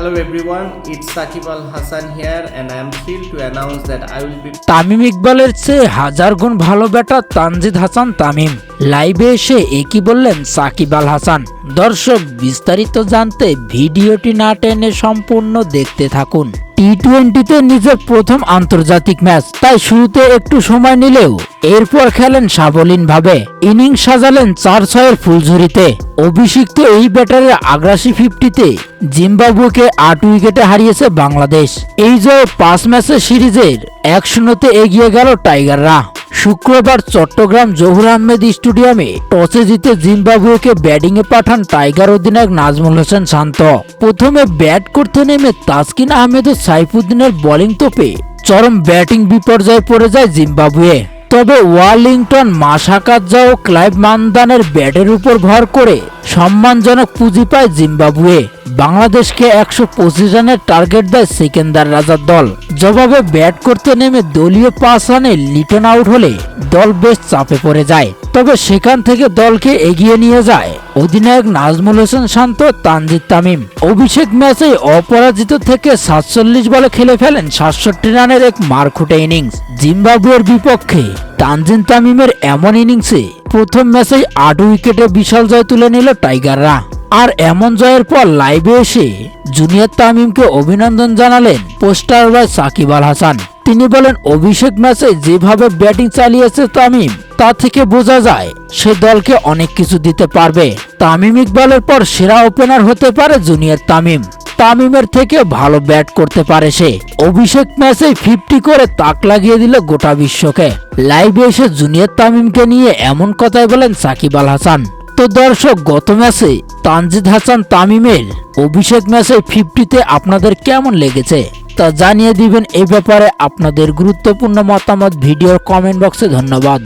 Hello everyone, it's Sakib Al Hassan here and I am thrilled to announce that I will be Tamim ইকবালের চেয়ে হাজার গুণ ভালো batter Tanzid Hasan Tamim. লাইভে এসে একই বললেন সাকিব আল হাসান দর্শক বিস্তারিত জানতে ভিডিওটি না টেনে সম্পূর্ণ দেখতে থাকুন। টি টোয়েন্টিতে নিজের প্রথম আন্তর্জাতিক ম্যাচ, তাই শুরুতে একটু সময় নিলেও এরপর খেলেন সাবলীনভাবে। ইনিংস সাজালেন চার ছয়ের ফুলঝুরিতে। অভিষিক্ত এই ব্যাটারের আগ্রাসী ফিফটিতে জিম্বাবুকে আট উইকেটে হারিয়েছে বাংলাদেশ। এই জয়ে পাঁচ ম্যাচের সিরিজের এক শূন্যতে এগিয়ে গেল টাইগাররা। শুক্রবার চট্টগ্রাম জহুর আহমেদ স্টেডিয়ামে টসে জিতে জিম্বাবুয়েকে ব্যাটিংয়ে পাঠান টাইগার অধিনায়ক নাজমুল হোসেন শান্ত। প্রথমে ব্যাট করতে নেমে তাসকিন আহমেদ ও সাইফুদ্দিনের বোলিং তোপে চরম ব্যাটিং বিপর্যয়ে পড়ে যায় জিম্বাবুয়ে। তবে ওয়ার্লিংটন মাসাকাজ্জা ও ক্লাইভ মানদানের ব্যাটের উপর ভর করে সম্মানজনক পুঁজি পায় জিম্বাবুয়ে। বাংলাদেশকে একশো পঁচিশ রানের টার্গেট দেয় সিকেন্দার রাজার দল। জবাবে ব্যাট করতে নেমে দলীয় পাঁচ রানে লিটন আউট হলে দল বেশ চাপে পড়ে যায়। তবে সেখান থেকে দলকে এগিয়ে নিয়ে যায় অধিনায়ক নাজমুল হোসেন শান্ত তানজিদ তামিম। অভিষেক ম্যাচে অপরাজিত থেকে সাতচল্লিশ বলে খেলে ফেলেন সাতষট্টি রানের এক মারখুটে ইনিংস। জিম্বাবুয়ের বিপক্ষে তানজিন তামিমের এমন ইনিংসে প্রথম ম্যাচেই আট উইকেটে বিশাল জয় তুলে নিল টাইগাররা। আর এমন জয়ের পর লাইভে এসে জুনিয়র তামিমকে অভিনন্দন জানালেন পোস্টার বয় সাকিব আল হাসান। তিনি বলেন, অভিষেক ম্যাচে যেভাবে ব্যাটিং চালিয়েছে তামিম, তা থেকে বোঝা যায় সে দলকে অনেক কিছু দিতে পারবে। তামিম ইকবালের পর সেরা ওপেনার হতে পারে জুনিয়র তামিম তামিমের থেকে ভালো ব্যাট করতে পারে সে। অভিষেক ম্যাচে ফিফটি করে তাক লাগিয়ে দিল গোটা বিশ্বকে। লাইভে এসে জুনিয়র তামিমকে নিয়ে এমন কথাই বলেন সাকিব আল হাসান। তো দর্শক, গত ম্যাচে তানজিদ হাসান তামিমের অভিষেক ম্যাচে ফিফটিতে আপনাদের কেমন লেগেছে তা জানিয়ে দিবেন এই ব্যাপারে আপনাদের গুরুত্বপূর্ণ মতামত। ভিডিওর কমেন্ট বক্সে ধন্যবাদ।